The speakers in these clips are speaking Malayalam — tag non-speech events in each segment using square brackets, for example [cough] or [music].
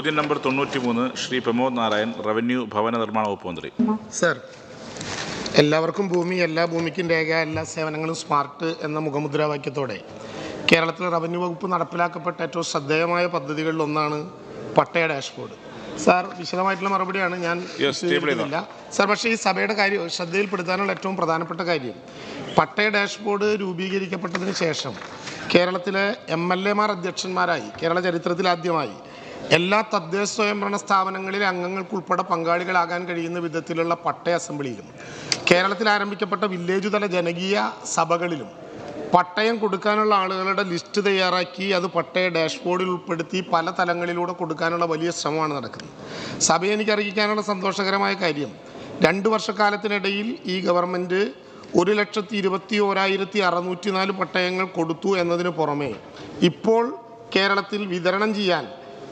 ചോദ്യം നമ്പർ തൊണ്ണൂറ്റി മൂന്ന് ശ്രീ പ്രമോദ് നാരായൺ റവന്യൂ ഭവന നിർമ്മാണ വകുപ്പ് മന്ത്രി. സർ എല്ലാവർക്കും ഭൂമി എല്ലാ ഭൂമിക്കും രേഖ എല്ലാ സേവനങ്ങളും സ്മാർട്ട് എന്ന മുഖമുദ്രാവാക്യത്തോടെ കേരളത്തിലെ റവന്യൂ വകുപ്പ് നടപ്പിലാക്കപ്പെട്ട ഏറ്റവും ശ്രദ്ധേയമായ പദ്ധതികളിൽ ഒന്നാണ് പട്ടയ ഡാഷ്ബോർഡ്. സാർ വിശദമായിട്ടുള്ള മറുപടിയാണ് ഞാൻ ഇല്ല സാർ പക്ഷേ ഈ സഭയുടെ കാര്യം ശ്രദ്ധയിൽപ്പെടുത്താനുള്ള ഏറ്റവും പ്രധാനപ്പെട്ട കാര്യം പട്ടയ ഡാഷ്ബോർഡ് രൂപീകരിക്കപ്പെട്ടതിന് ശേഷം കേരളത്തിലെ എം എൽ എമാർ അധ്യക്ഷന്മാരായി കേരള ചരിത്രത്തിൽ ആദ്യമായി എല്ലാ തദ്ദേശ സ്വയംഭരണ സ്ഥാപനങ്ങളിലെ അംഗങ്ങൾക്കുൾപ്പെടെ പങ്കാളികളാകാൻ കഴിയുന്ന വിധത്തിലുള്ള പട്ടയ അസംബ്ലിയിലും കേരളത്തിൽ ആരംഭിക്കപ്പെട്ട വില്ലേജ് തല ജനകീയ സഭകളിലും പട്ടയം കൊടുക്കാനുള്ള ആളുകളുടെ ലിസ്റ്റ് തയ്യാറാക്കി അത് പട്ടയ ഡാഷ്ബോർഡിൽ ഉൾപ്പെടുത്തി പല തലങ്ങളിലൂടെ കൊടുക്കാനുള്ള വലിയ ശ്രമമാണ് നടക്കുന്നത്. സഭയെ എനിക്ക് അറിയിക്കാനുള്ള സന്തോഷകരമായ കാര്യം രണ്ട് വർഷക്കാലത്തിനിടയിൽ ഈ ഗവൺമെന്റ് ഒരു ലക്ഷത്തി ഇരുപത്തി ഓരായിരത്തി അറുന്നൂറ്റി നാല് പട്ടയങ്ങൾ കൊടുത്തു എന്നതിന് പുറമെ ഇപ്പോൾ കേരളത്തിൽ വിതരണം ചെയ്യാൻ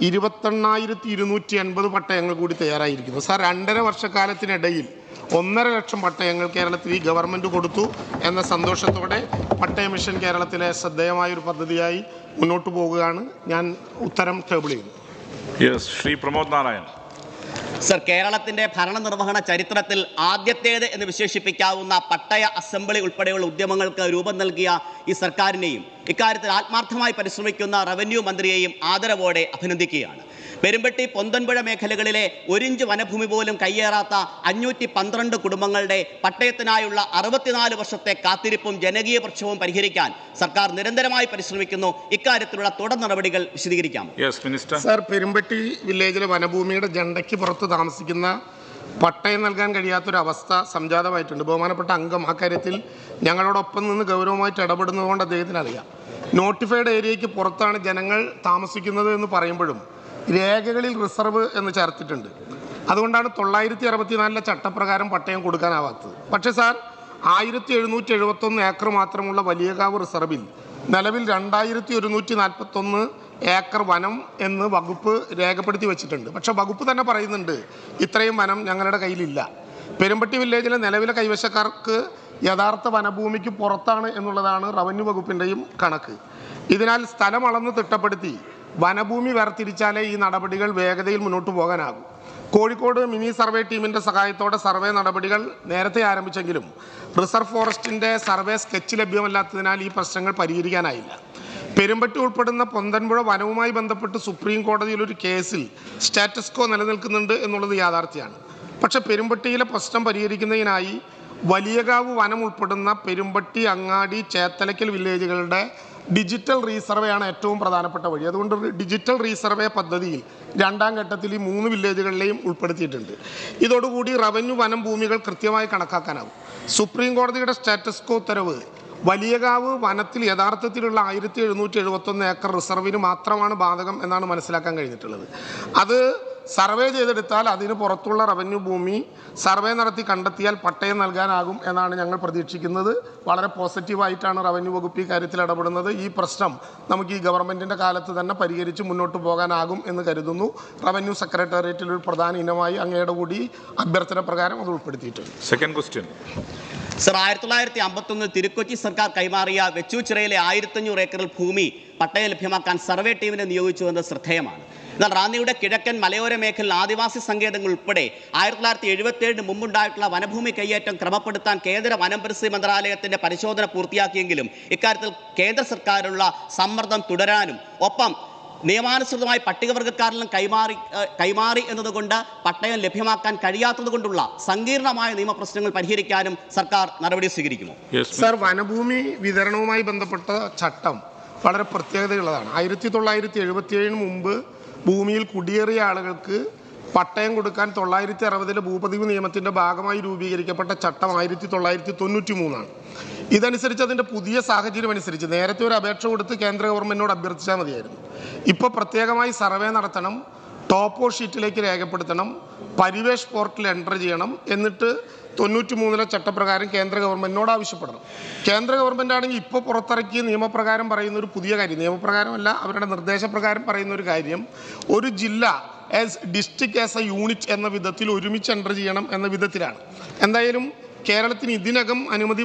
ഇരുപത്തെണ്ണായിരത്തി ഇരുന്നൂറ്റി എൺപത് പട്ടയങ്ങൾ കൂടി തയ്യാറായിരിക്കുന്നു. സാർ രണ്ടര വർഷക്കാലത്തിനിടയിൽ ഒന്നര ലക്ഷം പട്ടയങ്ങൾ കേരളത്തിൽ ഈ ഗവൺമെന്റ് കൊടുത്തു എന്ന സന്തോഷത്തോടെ പട്ടയ മിഷൻ കേരളത്തിലെ ശ്രദ്ധേയമായൊരു പദ്ധതിയായി മുന്നോട്ട് പോവുകയാണ്. ഞാൻ ഉത്തരം ടേബിൾ ചെയ്യുന്നു. ശ്രീ പ്രമോദ് നാരായൺ. സർ കേരളത്തിന്റെ ഭരണനിർവഹണ ചരിത്രത്തിൽ ആദ്യത്തേത് എന്ന് വിശേഷിപ്പിക്കാവുന്ന പട്ടയ അസംബ്ലി ഉൾപ്പെടെയുള്ള ഉദ്യമങ്ങൾക്ക് രൂപം നൽകിയ ഈ സർക്കാരിനെയും ഇക്കാര്യത്തിൽ ആത്മാർത്ഥമായി പരിശ്രമിക്കുന്ന റവന്യൂ മന്ത്രിയെയും ആദരവോടെ അഭിനന്ദിക്കുകയാണ്. പെരുമ്പട്ടി പൊന്തൻപുഴ മേഖലകളിലെ ഒരിഞ്ച് വനഭൂമി പോലും കയ്യേറാത്ത അഞ്ഞൂറ്റി പന്ത്രണ്ട് കുടുംബങ്ങളുടെ പട്ടയത്തിനായുള്ള അറുപത്തിനാല് വർഷത്തെ കാത്തിരിപ്പും ജനകീയ പ്രക്ഷോഭവും പരിഹരിക്കാൻ സർക്കാർ നിരന്തരമായി പരിശ്രമിക്കുന്നു. ഇക്കാര്യത്തിലുള്ള തുടർ നടപടികൾ വിശദീകരിക്കാം. യെസ് മിനിസ്റ്റർ സാർ പെരുമ്പട്ടി വില്ലേജിലെ വനഭൂമിയുടെ ജണ്ടയ്ക്ക് പുറത്ത് താമസിക്കുന്ന പട്ടയം നൽകാൻ കഴിയാത്തൊരവസ്ഥ സംജാതമായിട്ടുണ്ട്. ബഹുമാനപ്പെട്ട അംഗം ആ കാര്യത്തിൽ ഞങ്ങളോടൊപ്പം നിന്ന് ഗൗരവമായിട്ട് ഇടപെടുന്നതുകൊണ്ട് അദ്ദേഹത്തിന് അറിയാം നോട്ടിഫൈഡ് ഏരിയയ്ക്ക് പുറത്താണ് ജനങ്ങൾ താമസിക്കുന്നത് എന്ന് പറയുമ്പോഴും രേഖകളിൽ റിസർവ് എന്ന് ചേർത്തിട്ടുണ്ട്. അതുകൊണ്ടാണ് തൊള്ളായിരത്തി അറുപത്തിനാലിലെ ചട്ടപ്രകാരം പട്ടയം കൊടുക്കാനാവാത്തത്. പക്ഷേ സാർ ആയിരത്തി എഴുന്നൂറ്റി എഴുപത്തൊന്ന് ഏക്കർ മാത്രമുള്ള വലിയകാവ് റിസർവിൽ നിലവിൽ രണ്ടായിരത്തി ഒരുന്നൂറ്റി നാൽപ്പത്തൊന്ന് ഏക്കർ വനം എന്ന് വകുപ്പ് രേഖപ്പെടുത്തി വെച്ചിട്ടുണ്ട്. പക്ഷേ വകുപ്പ് തന്നെ പറയുന്നുണ്ട് ഇത്രയും വനം ഞങ്ങളുടെ കയ്യിലില്ല. പെരുമ്പട്ടി വില്ലേജിലെ നിലവിലെ കൈവശക്കാർക്ക് യഥാർത്ഥ വനഭൂമിക്ക് പുറത്താണ് എന്നുള്ളതാണ് റവന്യൂ വകുപ്പിന്റെയും കണക്ക്. ഇതിനാൽ സ്ഥലം അളന്ന് തിട്ടപ്പെടുത്തി വനഭൂമി വേർതിരിച്ചാലേ ഈ നടപടികൾ വേഗതയിൽ മുന്നോട്ട് പോകാനാകൂ. കോഴിക്കോട് മിനി സർവേ ടീമിന്റെ സഹായത്തോടെ സർവേ നടപടികൾ നേരത്തെ ആരംഭിച്ചെങ്കിലും റിസർവ് ഫോറസ്റ്റിന്റെ സർവേ സ്കെച്ച് ലഭ്യമല്ലാത്തതിനാൽ ഈ പ്രശ്നങ്ങൾ പരിഹരിക്കാനായില്ല. പെരുമ്പട്ടി ഉൾപ്പെടുന്ന പൊന്തൻപുഴ വനവുമായി ബന്ധപ്പെട്ട് സുപ്രീം കോടതിയിൽ ഒരു കേസിൽ സ്റ്റാറ്റസ്കോ നിലനിൽക്കുന്നുണ്ട് എന്നുള്ളത് യാഥാർത്ഥ്യമാണ്. പക്ഷെ പെരുമ്പട്ടിയിലെ പ്രശ്നം പരിഹരിക്കുന്നതിനായി വലിയകാവ് വനം ഉൾപ്പെടുന്ന പെരുമ്പട്ടി അങ്ങാടി ചേത്തലക്കൽ വില്ലേജുകളുടെ ഡിജിറ്റൽ റീസർവേ ആണ് ഏറ്റവും പ്രധാനപ്പെട്ട വഴി. അതുകൊണ്ട് ഡിജിറ്റൽ റീസർവേ പദ്ധതിയിൽ രണ്ടാം ഘട്ടത്തിൽ ഈ മൂന്ന് വില്ലേജുകളിലെയും ഉൾപ്പെടുത്തിയിട്ടുണ്ട്. ഇതോടുകൂടി റവന്യൂ വനം ഭൂമികൾ കൃത്യമായി കണക്കാക്കാനാവും സുപ്രീം കോടതിയുടെ സ്റ്റാറ്റസ് കോ ഉത്തരവ് വലിയകാവ് വനത്തിൽ യഥാർത്ഥത്തിലുള്ള ആയിരത്തി എഴുന്നൂറ്റി എഴുപത്തൊന്ന് ഏക്കർ റിസർവിന് മാത്രമാണ് ബാധകം എന്നാണ് മനസ്സിലാക്കാൻ കഴിഞ്ഞിട്ടുള്ളത്. അത് സർവേ ചെയ്തെടുത്താൽ അതിന് പുറത്തുള്ള റവന്യൂ ഭൂമി സർവേ നടത്തി കണ്ടെത്തിയാൽ പട്ടയം നൽകാനാകും എന്നാണ് ഞങ്ങൾ പ്രതീക്ഷിക്കുന്നത്. വളരെ പോസിറ്റീവായിട്ടാണ് റവന്യൂ വകുപ്പ് ഈ കാര്യത്തിൽ ഇടപെടുന്നത്. ഈ പ്രശ്നം നമുക്ക് ഈ ഗവൺമെന്റിന്റെ കാലത്ത് തന്നെ പരിഹരിച്ച് മുന്നോട്ട് പോകാനാകും എന്ന് കരുതുന്നു. റവന്യൂ സെക്രട്ടേറിയറ്റിൽ ഒരു പ്രധാന ഇനമായി അങ്ങയുടെ കൂടി അഭ്യർത്ഥന പ്രകാരം അത് ഉൾപ്പെടുത്തിയിട്ടുണ്ട്. സെക്കൻഡ് ക്വസ്റ്റ്യൻ സർ ആയിരത്തി തൊള്ളായിരത്തി അമ്പത്തൊന്ന് തിരുക്കൊച്ചി സർക്കാർ കൈമാറിയ വെച്ചൂച്ചിറയിലെ ആയിരത്തഞ്ഞൂറ് ഏക്കറിൽ ഭൂമി പട്ടയം ലഭ്യമാക്കാൻ സർവേ ടീമിനെ നിയോഗിച്ചു എന്നത് ശ്രദ്ധേയമാണ്. എന്നാൽ റാന്നിയുടെ കിഴക്കൻ മലയോര മേഖലയിൽ ആദിവാസി സങ്കേതങ്ങൾ ഉൾപ്പെടെ ആയിരത്തി തൊള്ളായിരത്തി എഴുപത്തി ഏഴിന് മുമ്പുണ്ടായിട്ടുള്ള വനഭൂമി കൈയേറ്റം ക്രമപ്പെടുത്താൻ കേന്ദ്ര വനം പരിസ്ഥിതി മന്ത്രാലയത്തിന്റെ പരിശോധന പൂർത്തിയാക്കിയെങ്കിലും ഇക്കാര്യത്തിൽ കേന്ദ്ര സർക്കാരിലുള്ള സമ്മർദ്ദം തുടരാനും ഒപ്പം നിയമാനുസൃതമായി പട്ടികവർഗക്കാരിലും കൈമാറി കൈമാറി എന്നതുകൊണ്ട് പട്ടയം ലഭ്യമാക്കാൻ കഴിയാത്തതുകൊണ്ടുള്ള സങ്കീർണമായ നിയമപ്രശ്നങ്ങൾ പരിഹരിക്കാനും സർക്കാർ നടപടി സ്വീകരിക്കുമോ സർ വനഭൂമി വിതരണവുമായി ബന്ധപ്പെട്ട ചട്ടം വളരെ പ്രത്യേകതയുള്ളതാണ്. ആയിരത്തി തൊള്ളായിരത്തി എഴുപത്തിയേഴിന് മുമ്പ് ഭൂമിയിൽ കുടിയേറിയ ആളുകൾക്ക് പട്ടയം കൊടുക്കാൻ തൊള്ളായിരത്തി അറുപതിലെ ഭൂപതിവ് നിയമത്തിന്റെ ഭാഗമായി രൂപീകരിക്കപ്പെട്ട ചട്ടം ആയിരത്തി തൊള്ളായിരത്തി തൊണ്ണൂറ്റി മൂന്നാണ് ഇതനുസരിച്ച് അതിന്റെ പുതിയ സാഹചര്യം അനുസരിച്ച് നേരത്തെ ഒരു അപേക്ഷ കൊടുത്ത് കേന്ദ്ര ഗവൺമെന്റിനോട് അഭ്യർത്ഥിച്ചാൽ മതിയായിരുന്നു. ഇപ്പോൾ പ്രത്യേകമായി സർവേ നടത്തണം ടോപ്പോ ഷീറ്റിലേക്ക് രേഖപ്പെടുത്തണം പരിവേഷ് പോർട്ടിൽ എന്റർ ചെയ്യണം എന്നിട്ട് തൊണ്ണൂറ്റി മൂന്നിലെ ചട്ടപ്രകാരം കേന്ദ്ര ഗവൺമെന്റിനോട് ആവശ്യപ്പെടണം കേന്ദ്ര ഗവൺമെന്റ് ആണെങ്കിൽ ഇപ്പോൾ പുറത്തിറക്കിയ നിയമപ്രകാരം പറയുന്ന ഒരു പുതിയ കാര്യം. നിയമപ്രകാരമല്ല അവരുടെ നിർദ്ദേശപ്രകാരം പറയുന്ന ഒരു കാര്യം. ഒരു ജില്ല as district as a unit എന്ന വിധത്തിൽ ഒരുമിച്ച് എന്റർ ചെയ്യണം എന്ന വിധത്തിലാണ്. എന്തായാലും കേരളത്തിന് ഇതിനകം അനുമതി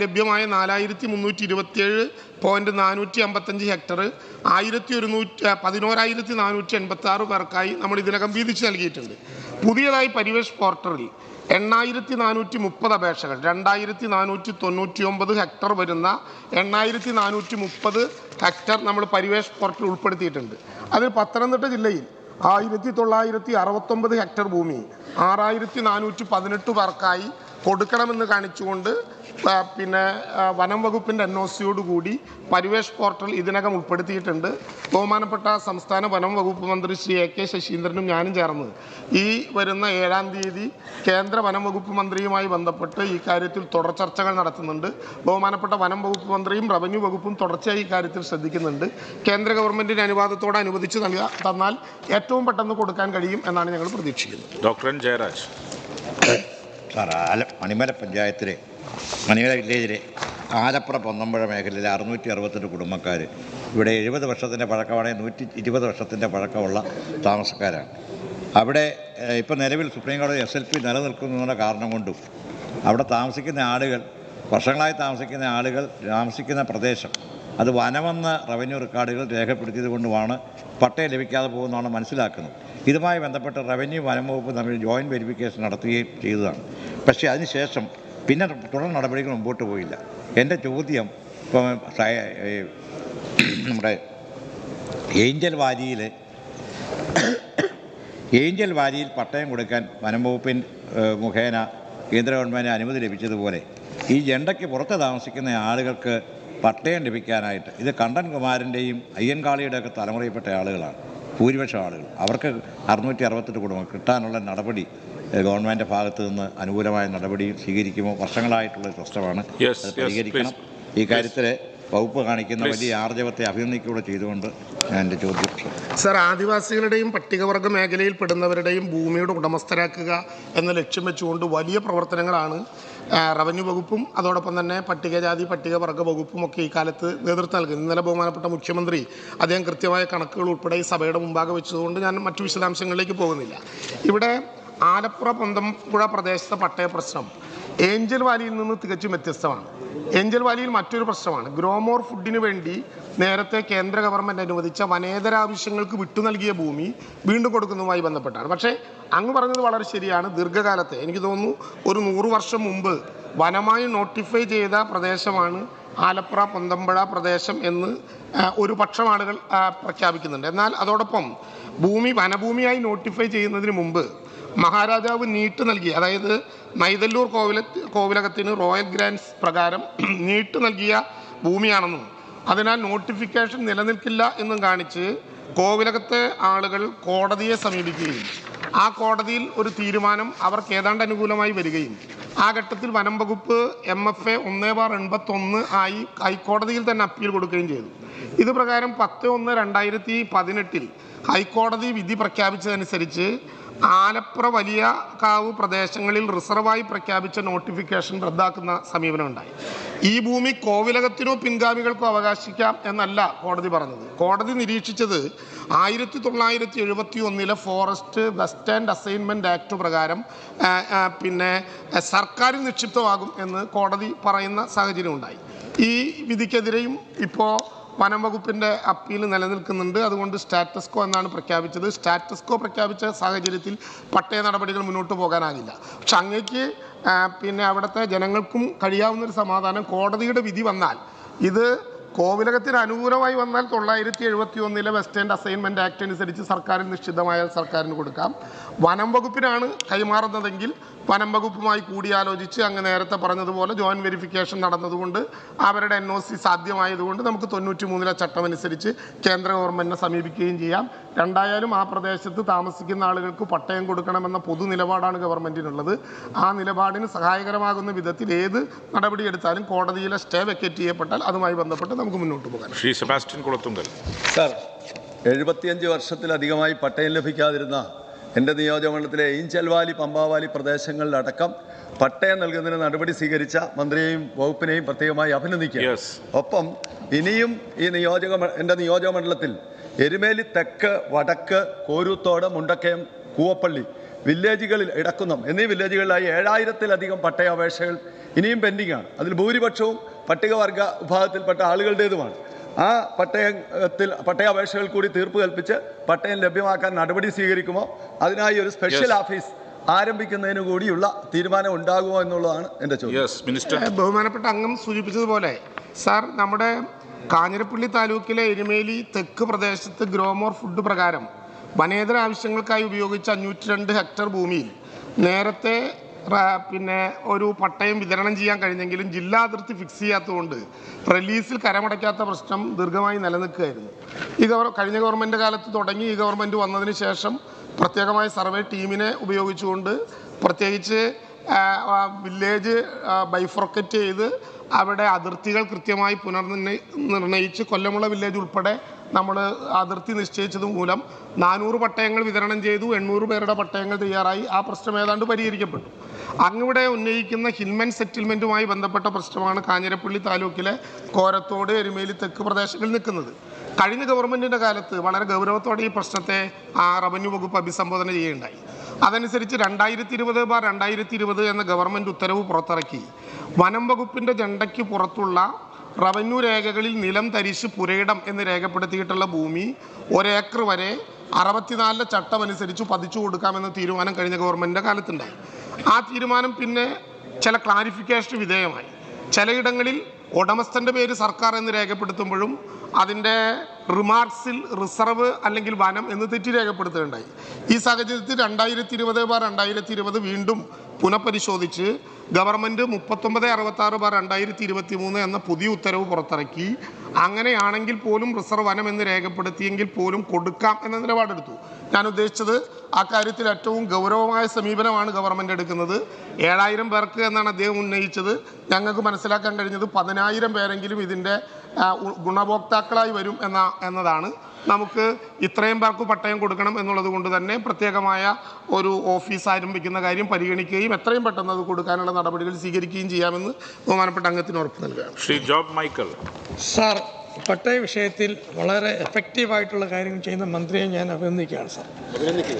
ലഭ്യമായ നാലായിരത്തി മുന്നൂറ്റി ഇരുപത്തിയേഴ് പോയിന്റ് നാനൂറ്റി അമ്പത്തഞ്ച് ഹെക്ടർ ആയിരത്തി ഒരുന്നൂറ്റി പതിനോരായിരത്തി നാനൂറ്റി എൺപത്തി ആറ് പേർക്കായി നമ്മൾ ഇതിനകം വീതിച്ച് നൽകിയിട്ടുണ്ട്. പുതിയതായി പരിവേഷ് പോർട്ടറിൽ എണ്ണായിരത്തി നാനൂറ്റി മുപ്പത് അപേക്ഷകൾ. രണ്ടായിരത്തി നാനൂറ്റി തൊണ്ണൂറ്റി ഒമ്പത് ഹെക്ടർ വരുന്ന എണ്ണായിരത്തി നാനൂറ്റി മുപ്പത് ഹെക്ടർ നമ്മൾ പരിവേഷ് പോർട്ടൽ ഉൾപ്പെടുത്തിയിട്ടുണ്ട്. അതിൽ പത്തനംതിട്ട ജില്ലയിൽ ആയിരത്തി തൊള്ളായിരത്തി അറുപത്തൊമ്പത് ഹെക്ടർ ഭൂമി ആറായിരത്തി നാനൂറ്റി പതിനെട്ട് പേർക്കായി കൊടുക്കണമെന്ന് കാണിച്ചുകൊണ്ട് പിന്നെ വനം വകുപ്പിന്റെ എൻ ഒ സിയോടുകൂടി പരിവേഷ് പോർട്ടൽ ഇതിനകം ഉൾപ്പെടുത്തിയിട്ടുണ്ട്. ബഹുമാനപ്പെട്ട സംസ്ഥാന വനം വകുപ്പ് മന്ത്രി ശ്രീ എ കെ ശശീന്ദ്രനും ഞാനും ചേർന്ന്. ഈ വരുന്ന ഏഴാം തീയതി കേന്ദ്ര വനം വകുപ്പ് മന്ത്രിയുമായി ബന്ധപ്പെട്ട് ഈ കാര്യത്തിൽ തുടർ ചർച്ചകൾ നടത്തുന്നുണ്ട്. ബഹുമാനപ്പെട്ട വനം വകുപ്പ് മന്ത്രിയും റവന്യൂ വകുപ്പും തുടർച്ചയായി ഈ കാര്യത്തിൽ ശ്രദ്ധിക്കുന്നുണ്ട്. കേന്ദ്ര ഗവൺമെന്റിന്റെ അനുവാദത്തോടെ അനുവദിച്ച് നൽകുക തന്നാൽ ഏറ്റവും പെട്ടെന്ന് കൊടുക്കാൻ കഴിയും എന്നാണ് ഞങ്ങൾ പ്രതീക്ഷിക്കുന്നത്. ഡോക്ടർ ജയരാജ്. സാർ ആല മണിമല പഞ്ചായത്തിലെ മണിമല വില്ലേജിലെ ആലപ്പുറ പൊന്നമ്പുഴ മേഖലയിലെ അറുന്നൂറ്റി അറുപത്തെട്ട് കുടുംബക്കാർ ഇവിടെ എഴുപത് വർഷത്തിന്റെ പഴക്കമാണെങ്കിൽ നൂറ്റി ഇരുപത് വർഷത്തിന്റെ പഴക്കമുള്ള താമസക്കാരാണ്. അവിടെ ഇപ്പോൾ നിലവിൽ സുപ്രീം കോടതി എസ് എൽ പി നിലനിൽക്കുന്നതിന്റെ കാരണം കൊണ്ടും അവിടെ താമസിക്കുന്ന ആളുകൾ വർഷങ്ങളായി താമസിക്കുന്ന ആളുകൾ താമസിക്കുന്ന പ്രദേശം അത് വനമെന്ന് റവന്യൂ റെക്കോർഡുകൾ രേഖപ്പെടുത്തിയത് കൊണ്ടുമാണ് പട്ടയം ലഭിക്കാതെ പോകുന്നതാണ് മനസ്സിലാക്കുന്നത്. ഇതുമായി ബന്ധപ്പെട്ട് റവന്യൂ വനം വകുപ്പ് തമ്മിൽ ജോയിന്റ് വെരിഫിക്കേഷൻ നടത്തുകയും ചെയ്തതാണ്. പക്ഷേ അതിനുശേഷം പിന്നെ തുടർ നടപടികൾ മുമ്പോട്ട് പോയില്ല. എന്റെ ചോദ്യം ഇപ്പം നമ്മുടെ ഏഞ്ചൽ വാലിയിൽ ഏഞ്ചൽ വാലിയിൽ പട്ടയം കൊടുക്കാൻ വനം വകുപ്പിൻ മുഖേന കേന്ദ്ര ഗവൺമെന്റ് അനുമതി ലഭിച്ചതുപോലെ ഈ ജണ്ടയ്ക്ക് പുറത്ത് താമസിക്കുന്ന ആളുകൾക്ക് പട്ടയം ലഭിക്കാനായിട്ട്. ഇത് കണ്ടൻ കുമാരന്റെയും അയ്യൻകാളിയുടെയൊക്കെ തലമുറയിൽപ്പെട്ട ആളുകളാണ്. ഭൂരിപക്ഷം ആളുകൾ. അവർക്ക് അറുന്നൂറ്റി അറുപത്തെട്ട് കുടുംബം കിട്ടാനുള്ള നടപടി ഗവൺമെന്റ് ഭാഗത്ത് നിന്ന് അനുകൂലമായ നടപടിയും സ്വീകരിക്കുമോ? വർഷങ്ങളായിട്ടുള്ള പ്രശ്നമാണ്. Yes, അത് പരിഹരിക്കണം. ഈ കാര്യത്തിൽ വകുപ്പ് കാണിക്കുന്ന Please. വലിയ ആർജവത്തെ അഭിനന്ദിക്കുകയൂടെ ചെയ്തുകൊണ്ട് ഞാൻ എന്റെ ചോദ്യം സർ ആദിവാസികളുടെയും പട്ടികവർഗ മേഖലയിൽ പെടുന്നവരുടെയും ഭൂമിയുടെ ഉടമസ്ഥരാക്കുക എന്ന ലക്ഷ്യം വെച്ചുകൊണ്ട് വലിയ പ്രവർത്തനങ്ങളാണ് റവന്യൂ വകുപ്പും അതോടൊപ്പം തന്നെ പട്ടികജാതി പട്ടികവർഗ വകുപ്പും ഒക്കെ ഈ കാലത്ത് നേതൃത്വം നൽകുന്നു ഇന്നലെ ബഹുമാനപ്പെട്ട മുഖ്യമന്ത്രി അദ്ദേഹം കൃത്യമായ കണക്കുകൾ ഉൾപ്പെടെ ഈ സഭയുടെ മുമ്പാകെ വെച്ചതുകൊണ്ട് ഞാൻ മറ്റു വിശദാംശങ്ങളിലേക്ക് പോകുന്നില്ല. ഇവിടെ ആലപ്പുഴ പൊന്തംപുഴ പ്രദേശത്തെ പട്ടയ പ്രശ്നം. ഏഞ്ചൽ വാലിയിൽ നിന്ന് തികച്ചും വ്യത്യസ്തമാണ്. ഏഞ്ചൽ വാലിയിൽ മറ്റൊരു പ്രശ്നമാണ്. ഗ്രോമോർ ഫുഡിന് വേണ്ടി നേരത്തെ കേന്ദ്ര ഗവൺമെന്റ് അനുവദിച്ച വനേതര ആവശ്യങ്ങൾക്ക് വിട്ടു നൽകിയ ഭൂമി വീണ്ടും കൊടുക്കുന്നതുമായി ബന്ധപ്പെട്ടാണ്. പക്ഷേ അങ്ങ് പറഞ്ഞത് വളരെ ശരിയാണ്. ദീർഘകാലത്തെ എനിക്ക് തോന്നുന്നു ഒരു നൂറ് വർഷം മുമ്പ് വനമായി നോട്ടിഫൈ ചെയ്ത പ്രദേശമാണ് ആലപ്പുഴ പൊന്തമ്പുഴ പ്രദേശം എന്ന് ഒരു പക്ഷം ആളുകൾ പ്രഖ്യാപിക്കുന്നുണ്ട്. എന്നാൽ അതോടൊപ്പം ഭൂമി വനഭൂമിയായി നോട്ടിഫൈ ചെയ്യുന്നതിന് മുമ്പ് മഹാരാജാവ് നീട്ട് നൽകി. അതായത് നൈതല്ലൂർ കോവില കോവിലകത്തിന് റോയൽ ഗ്രാൻഡ്സ് പ്രകാരം [clears throat] നീട്ട് നൽകിയ ഭൂമിയാണെന്നും അതിനാൽ നോട്ടിഫിക്കേഷൻ നിലനിൽക്കില്ല എന്നും കാണിച്ച് കോവിലകത്തെ ആളുകൾ കോടതിയെ സമീപിക്കുകയും ആ കോടതിയിൽ ഒരു തീരുമാനം അവർക്ക് ഏതാണ്ട് അനുകൂലമായി വരികയും ആ ഘട്ടത്തിൽ വനം വകുപ്പ് എം എഫ് എ ഒന്നേ ബാർ എൺപത്തൊന്ന് ആയി ഹൈക്കോടതിയിൽ തന്നെ അപ്പീൽ കൊടുക്കുകയും ചെയ്തു. ഇത് പ്രകാരം പത്ത് ഒന്ന് രണ്ടായിരത്തി പതിനെട്ടിൽ ഹൈക്കോടതി വിധി പ്രഖ്യാപിച്ചതനുസരിച്ച് ആലപ്പുഴ വലിയ കാവ് പ്രദേശങ്ങളിൽ റിസർവായി പ്രഖ്യാപിച്ച നോട്ടിഫിക്കേഷൻ റദ്ദാക്കുന്ന സമീപനമുണ്ടായി ഈ ഭൂമി കോവിലകത്തിനോ പിൻഗാമികൾക്കോ അവകാശിക്കാം എന്നല്ല കോടതി പറഞ്ഞത്. കോടതി നിരീക്ഷിച്ചത് ആയിരത്തി തൊള്ളായിരത്തി എഴുപത്തി ഒന്നിലെ ഫോറസ്റ്റ് വെസ്റ്റേൺ അസൈൻമെന്റ് ആക്ട് പ്രകാരം പിന്നെ സർക്കാർ നിക്ഷിപ്തമാകും എന്ന് കോടതി പറയുന്ന സാഹചര്യം ഉണ്ടായി ഈ വിധിക്കെതിരെയും ഇപ്പോൾ വനം വകുപ്പിന്റെ അപ്പീൽ നിലനിൽക്കുന്നുണ്ട്. അതുകൊണ്ട് സ്റ്റാറ്റസ്കോ എന്നാണ് പ്രഖ്യാപിച്ചത്. സ്റ്റാറ്റസ്കോ പ്രഖ്യാപിച്ച സാഹചര്യത്തിൽ പട്ടയ നടപടികൾ മുന്നോട്ട് പോകാനാകില്ല. പക്ഷെ അങ്ങേക്ക് പിന്നെ അവിടുത്തെ ജനങ്ങൾക്കും കഴിയാവുന്നൊരു സമാധാനം കോടതിയുടെ വിധി വന്നാൽ ഇത് കോവിലകത്തിന് അനുകൂലമായി വന്നാൽ തൊള്ളായിരത്തി എഴുപത്തി ഒന്നിലെ വെസ്റ്റേൺ അസൈൻമെന്റ് ആക്ട് അനുസരിച്ച് സർക്കാരിന് നിശ്ചിതമായാൽ സർക്കാരിന് കൊടുക്കാം. വനം വകുപ്പിനാണ് കൈമാറുന്നതെങ്കിൽ വനം വകുപ്പുമായി കൂടിയാലോചിച്ച് അങ്ങ് നേരത്തെ പറഞ്ഞതുപോലെ ജോയിന്റ് വെരിഫിക്കേഷൻ നടന്നതുകൊണ്ട് അവരുടെ എൻ ഒ സി സാധ്യമായതുകൊണ്ട് നമുക്ക് തൊണ്ണൂറ്റി മൂന്നിലെ ചട്ടം അനുസരിച്ച് കേന്ദ്ര ഗവൺമെന്റിനെ സമീപിക്കുകയും ചെയ്യാം. രണ്ടായാലും ആ പ്രദേശത്ത് താമസിക്കുന്ന ആളുകൾക്ക് പട്ടയം കൊടുക്കണമെന്ന പൊതു നിലപാടാണ് ഗവൺമെന്റിനുള്ളത് ആ നിലപാടിന് സഹായകരമാകുന്ന വിധത്തിൽ ഏത് നടപടിയെടുത്താലും കോടതിയിലെ സ്റ്റേ വെക്കേറ്റ് ചെയ്യപ്പെട്ടാൽ അതുമായി ബന്ധപ്പെട്ട് നമുക്ക് മുന്നോട്ട് പോകാം ശ്രീ സെബാസ്റ്റ്യൻ കുളത്തുങ്കൽ. സാർ എഴുപത്തിയഞ്ച് വർഷത്തിലധികമായി പട്ടയം ലഭിക്കാതിരുന്ന എന്റെ നിയോജകമണ്ഡലത്തിലെ ഈഞ്ചൽവാലി പമ്പാവാലി പ്രദേശങ്ങളിലടക്കം പട്ടയം നൽകുന്നതിന് നടപടി സ്വീകരിച്ച മന്ത്രിയെയും വകുപ്പിനെയും പ്രത്യേകമായി അഭിനന്ദിക്കുക. ഒപ്പം ഇനിയും ഈ നിയോജക എന്റെ നിയോജകമണ്ഡലത്തിൽ എരുമേലി തെക്ക് വടക്ക് കോരൂത്തോട് മുണ്ടക്കയം കൂവപ്പള്ളി വില്ലേജുകളിൽ ഇടക്കുന്നം എന്നീ വില്ലേജുകളിലായി ഏഴായിരത്തിലധികം പട്ടയ അപേക്ഷകൾ ഇനിയും പെൻഡിംഗ് ആണ് അതിൽ ഭൂരിപക്ഷവും പട്ടികവർഗ വിഭാഗത്തിൽപ്പെട്ട ആളുകളുടേതുമാണ്. ആ പട്ടയത്തിൽ പട്ടയ അപേക്ഷകൾ കൂടി തീർപ്പ് കൽപ്പിച്ച് പട്ടയം ലഭ്യമാക്കാൻ നടപടി സ്വീകരിക്കുമോ? അതിനായി ഒരു സ്പെഷ്യൽ. ഓഫീസ് ആരംഭിക്കുന്നതിന് കൂടിയുള്ള തീരുമാനം ഉണ്ടാകുമോ എന്നുള്ളതാണ് എന്റെ ചോദ്യം. ബഹുമാനപ്പെട്ട അംഗം സൂചിപ്പിച്ചതുപോലെ സാർ നമ്മുടെ കാഞ്ഞിരപ്പള്ളി താലൂക്കിലെ എരുമേലി തെക്ക് പ്രദേശത്ത് ഗ്രോമോർ ഫുഡ് പ്രകാരം വനേതര ആവശ്യങ്ങൾക്കായി ഉപയോഗിച്ച അഞ്ഞൂറ്റി രണ്ട് ഹെക്ടർ ഭൂമിയിൽ നേരത്തെ പിന്നെ ഒരു പട്ടയം വിതരണം ചെയ്യാൻ കഴിഞ്ഞെങ്കിലും ജില്ലാ അതിർത്തി ഫിക്സ് ചെയ്യാത്തതുകൊണ്ട് റിലീസിൽ കരമടയ്ക്കാത്ത പ്രശ്നം ദീർഘമായി നിലനിൽക്കുകയായിരുന്നു. ഈ ഗവർ കഴിഞ്ഞ ഗവൺമെന്റ് കാലത്ത് തുടങ്ങി ഈ ഗവൺമെന്റ് വന്നതിന് ശേഷം പ്രത്യേകമായ സർവേ ടീമിനെ ഉപയോഗിച്ചുകൊണ്ട് പ്രത്യേകിച്ച് വില്ലേജ് ബൈഫ്രൊക്കറ്റ് ചെയ്ത് അവിടെ അതിർത്തികൾ കൃത്യമായി പുനർനിർണയിച്ച് നിർണയിച്ച് കൊല്ലമുള്ള വില്ലേജ് ഉൾപ്പെടെ നമ്മൾ അതിർത്തി നിശ്ചയിച്ചത് മൂലം നാനൂറ് പട്ടയങ്ങൾ വിതരണം ചെയ്തു എണ്ണൂറ് പേരുടെ പട്ടയങ്ങൾ തയ്യാറായി. ആ പ്രശ്നം ഏതാണ്ട് പരിഹരിക്കപ്പെട്ടു. അങ്ങിവിടെ ഉന്നയിക്കുന്ന ഹിൽമൻ സെറ്റിൽമെന്റുമായി ബന്ധപ്പെട്ട പ്രശ്നമാണ് കാഞ്ഞിരപ്പള്ളി താലൂക്കിലെ കോരത്തോട് എരുമേലി തെക്ക് പ്രദേശങ്ങളിൽ നിൽക്കുന്നത്. കഴിഞ്ഞ ഗവൺമെന്റിന്റെ കാലത്ത് വളരെ ഗൗരവത്തോടെ ഈ പ്രശ്നത്തെ ആ റവന്യൂ വകുപ്പ് അഭിസംബോധന ചെയ്യുകയുണ്ടായി. അതനുസരിച്ച് രണ്ടായിരത്തി ഇരുപത് ബാർ രണ്ടായിരത്തി ഇരുപത് എന്ന ഗവൺമെന്റ് ഉത്തരവ് പുറത്തിറക്കി. വനം വകുപ്പിന്റെ ജണ്ടയ്ക്ക് പുറത്തുള്ള റവന്യൂ രേഖകളിൽ നിലം തരിശ് പുരയിടം എന്ന് രേഖപ്പെടുത്തിയിട്ടുള്ള ഭൂമി ഒരേക്കർ വരെ അറുപത്തിനാലിലെ ചട്ടമനുസരിച്ച് പതിച്ചു കൊടുക്കാമെന്ന തീരുമാനം കഴിഞ്ഞ ഗവൺമെന്റിന്റെ കാലത്തുണ്ടായി. ആ തീരുമാനം പിന്നെ ചില ക്ലാരിഫിക്കേഷന് വിധേയമായി. ചിലയിടങ്ങളിൽ ഉടമസ്ഥന്റെ പേര് സർക്കാർ എന്ന് രേഖപ്പെടുത്തുമ്പോഴും അതിന്റെ റിമാർക്സിൽ റിസർവ് അല്ലെങ്കിൽ വനം എന്ന് തെറ്റി രേഖപ്പെടുത്തുകയുണ്ടായി. ഈ സാഹചര്യത്തിൽ രണ്ടായിരത്തി ഇരുപത് ബാർ രണ്ടായിരത്തി ഇരുപത് വീണ്ടും പുനഃപരിശോധിച്ച് ഗവൺമെന്റ് മുപ്പത്തൊമ്പത് അറുപത്താറ് ബാർ രണ്ടായിരത്തി ഇരുപത്തി മൂന്ന് എന്ന പുതിയ ഉത്തരവ് പുറത്തിറക്കി. അങ്ങനെയാണെങ്കിൽ പോലും റിസർവ് വനം എന്ന് രേഖപ്പെടുത്തിയെങ്കിൽ പോലും കൊടുക്കാം എന്ന നിലപാടെടുത്തു. ഞാൻ ഉദ്ദേശിച്ചത് ആ കാര്യത്തിൽ ഏറ്റവും ഗൗരവമായ സമീപനമാണ് ഗവൺമെന്റ് എടുക്കുന്നത്. ഏഴായിരം പേർക്ക് എന്നാണ് അദ്ദേഹം ഉന്നയിച്ചത്. ഞങ്ങൾക്ക് മനസ്സിലാക്കാൻ കഴിഞ്ഞത് പതിനായിരം പേരെങ്കിലും ഇതിന്റെ ഗുണഭോക്താക്കളായി വരും എന്ന എന്നതാണ്. നമുക്ക് ഇത്രയും പേർക്ക് പട്ടയം കൊടുക്കണം എന്നുള്ളത് കൊണ്ട് തന്നെ പ്രത്യേകമായ ഒരു ഓഫീസ് ആരംഭിക്കുന്ന കാര്യം പരിഗണിക്കുകയും എത്രയും പെട്ടെന്ന് അത് കൊടുക്കാനുള്ള നടപടികൾ സ്വീകരിക്കുകയും ചെയ്യാമെന്ന് ബഹുമാനപ്പെട്ട അംഗത്തിന് ഉറപ്പ് നൽകുകയാണ്. Shri Job Michael. സാർ പട്ടയ വിഷയത്തിൽ വളരെ എഫക്റ്റീവായിട്ടുള്ള കാര്യങ്ങൾ ചെയ്യുന്ന മന്ത്രിയെ ഞാൻ അഭിനന്ദിക്കുകയാണ് സാർ.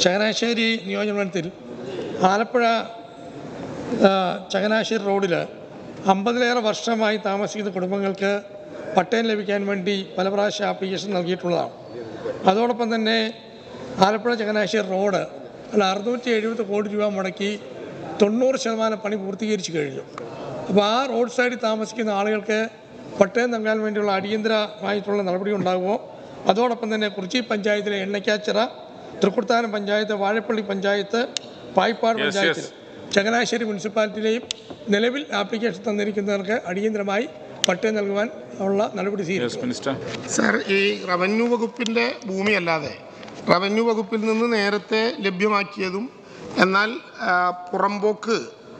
ചങ്ങനാശ്ശേരി നിയോജകമണ്ഡലത്തിൽ ആലപ്പുഴ ചങ്ങനാശ്ശേരി റോഡിൽ അമ്പതിലേറെ വർഷമായി താമസിക്കുന്ന കുടുംബങ്ങൾക്ക് പട്ടയം ലഭിക്കാൻ വേണ്ടി പല പ്രാവശ്യം ആപ്ലിക്കേഷൻ നൽകിയിട്ടുള്ളതാണ്. അതോടൊപ്പം തന്നെ ആലപ്പുഴ ചങ്ങനാശ്ശേരി റോഡ് അല്ല അറുന്നൂറ്റി എഴുപത് കോടി രൂപ മുടക്കി തൊണ്ണൂറ് ശതമാനം പണി പൂർത്തീകരിച്ചു കഴിഞ്ഞു. അപ്പോൾ ആ റോഡ് സൈഡിൽ താമസിക്കുന്ന ആളുകൾക്ക് പട്ടയം നൽകാൻ വേണ്ടിയുള്ള അടിയന്തരമായിട്ടുള്ള നടപടി ഉണ്ടാകുമോ? അതോടൊപ്പം തന്നെ കുറിച്ചി പഞ്ചായത്തിലെ എണ്ണയ്ക്കാച്ചിറ തൃക്കുർത്താനം പഞ്ചായത്ത് വാഴപ്പള്ളി പഞ്ചായത്ത് പായിപ്പാട് പഞ്ചായത്ത് പഞ്ചായത്തിൽ ചങ്ങനാശ്ശേരി മുനിസിപ്പാലിറ്റിയിലെയും നിലവിൽ ആപ്ലിക്കേഷൻ തന്നിരിക്കുന്നവർക്ക് അടിയന്തരമായി പട്ടയം നൽകുവാൻ ഉള്ള നടപടി സ്വീകരിക്കും സാർ ഈ റവന്യൂ വകുപ്പിന്റെ ഭൂമിയല്ലാതെ റവന്യൂ വകുപ്പിൽ നിന്ന് നേരത്തെ ലഭ്യമാക്കിയതും എന്നാൽ പുറമ്പോക്ക്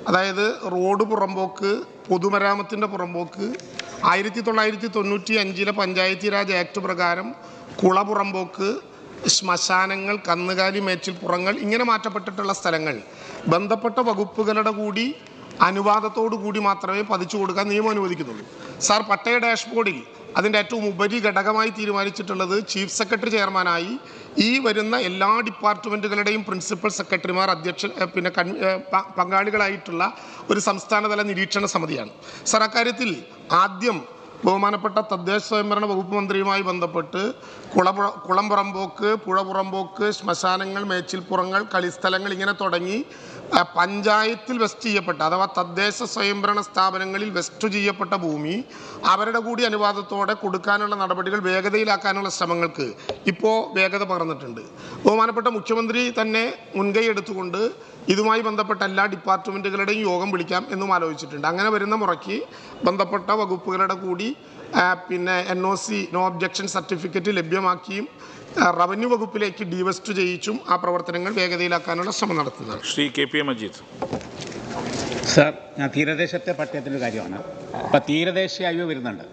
അതായത് റോഡ് പുറമ്പോക്ക് പൊതുമരാമത്തിന്റെ പുറമ്പോക്ക് ആയിരത്തി തൊള്ളായിരത്തി തൊണ്ണൂറ്റി അഞ്ചിലെ പഞ്ചായത്തി രാജ് ആക്ട് പ്രകാരം കുള പുറമ്പോക്ക് ശ്മശാനങ്ങൾ കന്നുകാലി മേച്ചിൽപ്പുറങ്ങൾ ഇങ്ങനെ മാറ്റപ്പെട്ടിട്ടുള്ള സ്ഥലങ്ങൾ ബന്ധപ്പെട്ട വകുപ്പുകളുടെ കൂടി അനുവാദത്തോടു കൂടി മാത്രമേ പതിച്ചു കൊടുക്കാൻ നിയമം അനുവദിക്കുന്നുള്ളൂ. സാർ പട്ടയ ഡാഷ്ബോർഡിൽ അതിന്റെ ഏറ്റവും ഉപരി ഘടകമായി തീരുമാനിച്ചിട്ടുള്ളത് ചീഫ് സെക്രട്ടറി ചെയർമാനായി ഈ വരുന്ന എല്ലാ ഡിപ്പാർട്ട്മെന്റുകളുടെയും പ്രിൻസിപ്പൽ സെക്രട്ടറിമാർ അധ്യക്ഷൻ പിന്നെ പങ്കാളികളായിട്ടുള്ള ഒരു സംസ്ഥാനതല നിരീക്ഷണ സമിതിയാണ്. സാർ അക്കാര്യത്തിൽ ആദ്യം ബഹുമാനപ്പെട്ട തദ്ദേശ സ്വയംഭരണ വകുപ്പ് മന്ത്രിയുമായി ബന്ധപ്പെട്ട് കുളപുഴ കുളംപുറമ്പോക്ക് പുഴപുറമ്പോക്ക് പുഴ പുറമ്പോക്ക് ശ്മശാനങ്ങൾ മേച്ചിൽപ്പുറങ്ങൾ കളിസ്ഥലങ്ങൾ ഇങ്ങനെ തുടങ്ങി പഞ്ചായത്തിൽ വെസ്റ്റ് ചെയ്യപ്പെട്ട അഥവാ തദ്ദേശ സ്വയംഭരണ സ്ഥാപനങ്ങളിൽ വെസ്റ്റ് ചെയ്യപ്പെട്ട ഭൂമി അവരുടെ കൂടി അനുവാദത്തോടെ കൊടുക്കാനുള്ള നടപടികൾ വേഗതയിലാക്കാനുള്ള ശ്രമങ്ങൾക്ക് ഇപ്പോൾ വേഗത പകർന്നിട്ടുണ്ട്. ബഹുമാനപ്പെട്ട മുഖ്യമന്ത്രി തന്നെ മുൻകൈ എടുത്തുകൊണ്ട് ഇതുമായി ബന്ധപ്പെട്ട എല്ലാ ഡിപ്പാർട്ട്മെന്റുകളുടെയും യോഗം വിളിക്കാം എന്നും ആലോചിച്ചിട്ടുണ്ട്. അങ്ങനെ വരുന്ന മുറയ്ക്ക് ബന്ധപ്പെട്ട വകുപ്പുകളുടെ കൂടി പിന്നെ N O C no objection certificate ലഭ്യമാക്കിയും revenue വകുപ്പിലേക്ക് ഡിവസ്റ്റ് ചെയ്യിച്ചും ആ പ്രവർത്തനങ്ങൾ വേഗതയിലാക്കാനുള്ള ശ്രമം നടത്തുന്നത്. Shri K P A Majeed sir ഞാൻ തീരദേശത്തെ പട്ടയത്തിന്റെ കാര്യമാണ്. അപ്പോൾ തീരദേശ ഹൈവേ വരുന്നുണ്ട്.